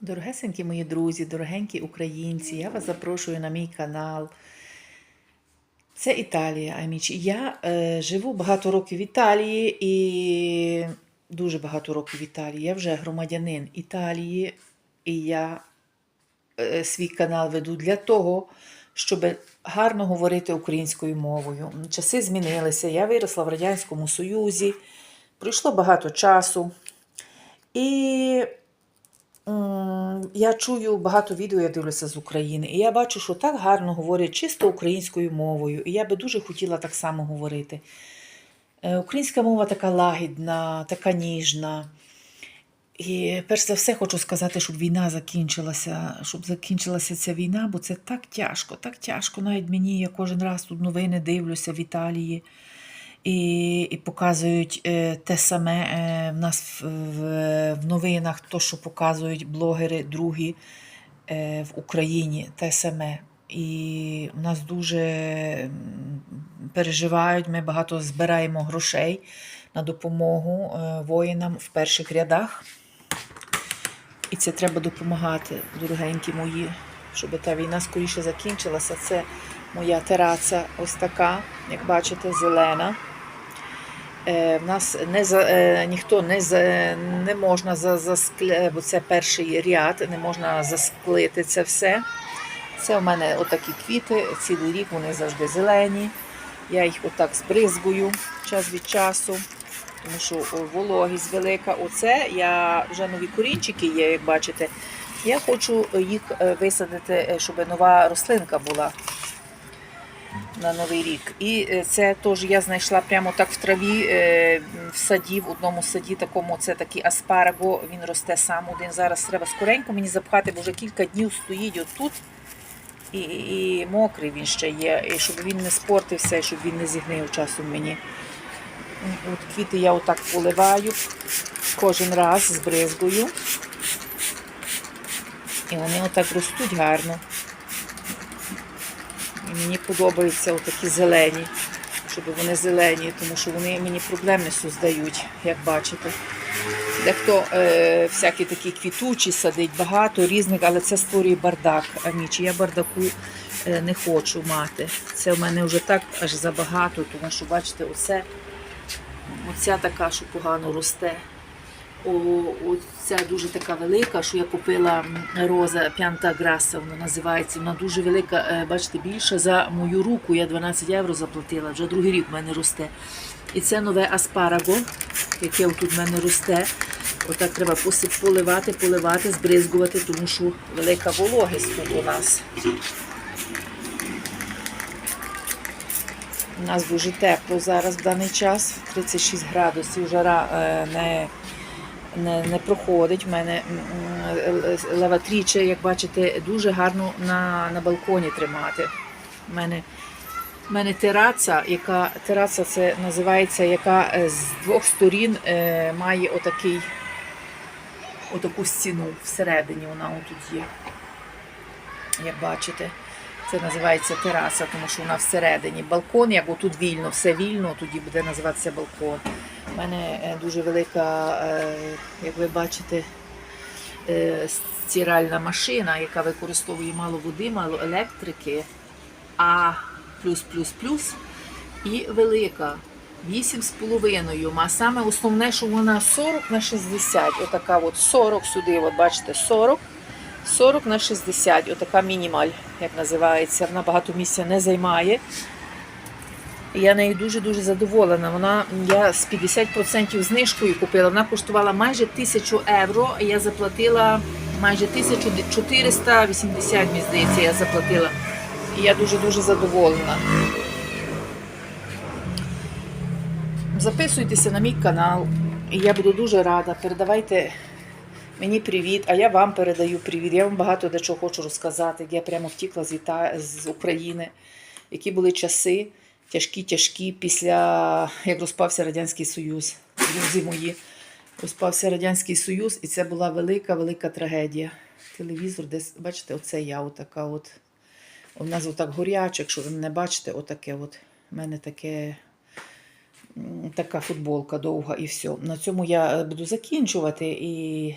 Дорогесенькі мої друзі, дорогенькі українці, я вас запрошую на мій канал. Це Італія, амічі. Я е, живу багато років в Італії і дуже багато років в Італії. Я вже громадянин Італії, і я е, свій канал веду для того, щоб гарно говорити українською мовою. Часи змінилися. Я виросла в Радянському Союзі, пройшло багато часу. І Я чую багато відео, я дивлюся з України, і я бачу, що так гарно говорять чисто українською мовою. І я би дуже хотіла так само говорити. Е, Українська мова така лагідна, така ніжна. І перш за все хочу сказати, щоб війна закінчилася, щоб закінчилася ця війна, бо це так тяжко, так тяжко. Навіть мені, я кожен раз тут новини дивлюся в Італії і, і показують е, те саме е, в нас в, в, новинах, то, що показують блогери другі е, в Україні, те саме. І в нас дуже переживають, ми багато збираємо грошей на допомогу воїнам в перших рядах. І це треба допомагати, дорогенькі мої, щоб та війна скоріше закінчилася. Це моя тераса ось така, як бачите, зелена. Е, в нас не за, е, ніхто не, за, не можна за, заскля, бо це перший ряд, не можна засклити це все. Це у мене отакі квіти, цілий рік вони завжди зелені. Я їх отак збризгую час від часу, тому що вологість велика. Оце я вже нові корінчики є, як бачите. Я хочу їх е, висадити, щоб нова рослинка була на Новий рік. І е, це теж я знайшла прямо так в траві, е, в саді, в одному саді, такому це такий аспараго, він росте сам один. Зараз треба скоренько мені запхати, бо вже кілька днів стоїть отут. І, і мокрий він ще є, і щоб він не спортився, і щоб він не зігнив часом мені. От квіти я отак поливаю кожен раз збризгую. І вони отак ростуть гарно. Мені подобаються отакі зелені, щоб вони зелені, тому що вони мені проблем не создають, як бачите. Дехто е, всякі такі квітучі садить, багато різних, але це створює бардак. Амічі. Я бардаку е, не хочу мати. Це в мене вже так аж забагато, тому що, бачите, оце, оця така, що погано росте. О, оця дуже така велика, що я купила роза П'янта Граса, вона називається. Вона дуже велика, е, бачите, більша за мою руку. Я 12 євро заплатила, вже другий рік в мене росте. І це нове аспараго, яке тут в мене росте. Отак треба поливати, поливати, збризгувати, тому що велика вологість тут у нас. У нас дуже тепло зараз в даний час, 36 градусів, жара е, не не, не проходить. У мене м, лаватріче, як бачите, дуже гарно на, на балконі тримати. У мене, у мене тераса, яка тераса це називається, яка е, з двох сторін е, має отакий, отаку стіну всередині. Вона отут є. Як бачите. Це називається тераса, тому що вона всередині. Балкон, як отут вільно, все вільно, тоді буде називатися балкон. У мене е, дуже велика, е, як ви бачите, е, стиральна машина, яка використовує мало води, мало електрики, а плюс, плюс, плюс. І велика. 8,5. А саме основне, що вона 40 на 60. Отака от 40 сюди, от бачите, 40. 40 на 60, отака мінімаль, як називається. Вона багато місця не займає. Я нею дуже-дуже задоволена. Вона я з 50% знижкою купила. Вона коштувала майже 1000 євро. Я заплатила майже 1480, мені здається, я заплатила. Я дуже-дуже задоволена. Записуйтеся на мій канал, я буду дуже рада. Передавайте мені привіт, а я вам передаю привіт. Я вам багато де чого хочу розказати. Я прямо втікла з, Іта... з України, які були часи тяжкі, тяжкі після як розпався Радянський Союз. Друзі мої, розпався Радянський Союз, і це була велика, велика трагедія. Телевізор, десь, бачите, оце я отака от. У нас отак горяче, якщо ви мене бачите, отаке от. У мене таке така футболка довга і все. На цьому я буду закінчувати. І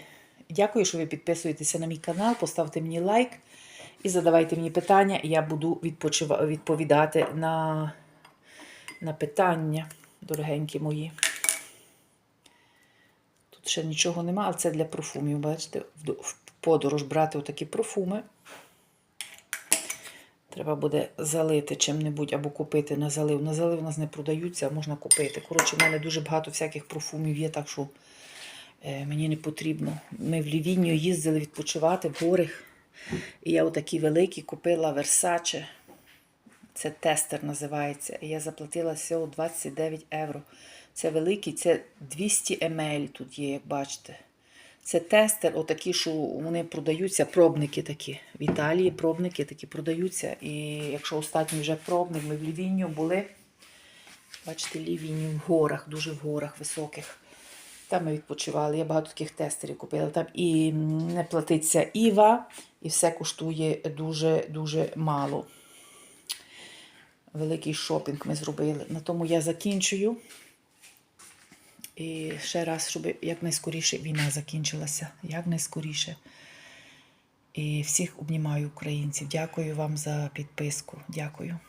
Дякую, що ви підписуєтеся на мій канал, поставте мені лайк і задавайте мені питання, і я буду відповідати на, на питання, дорогенькі мої. Тут ще нічого нема, але це для профумів. Бачите, в подорож брати отакі профуми. Треба буде залити чим-небудь або купити на залив. На залив у нас не продаються, а можна купити. Коротше, в мене дуже багато всяких профумів є, так що е, мені не потрібно. Ми в Лівінію їздили відпочивати в гори. І я отакі великі купила Versace. Це тестер називається. Я заплатила всього 29 євро. Це великий, це 200 мл тут є, як бачите. Це тестер, отакі, що вони продаються, пробники такі. В Італії пробники такі продаються. І якщо останній вже пробник, ми в Лівінію були. Бачите, Лівінію в горах, дуже в горах високих. Там ми відпочивали. Я багато таких тестерів купила. Там і не платиться Іва, і все коштує дуже-дуже мало. Великий шопінг ми зробили. На тому я закінчую. І ще раз, щоб якнайскоріше війна закінчилася. Якнайскоріше. І всіх обнімаю українців. Дякую вам за підписку. Дякую.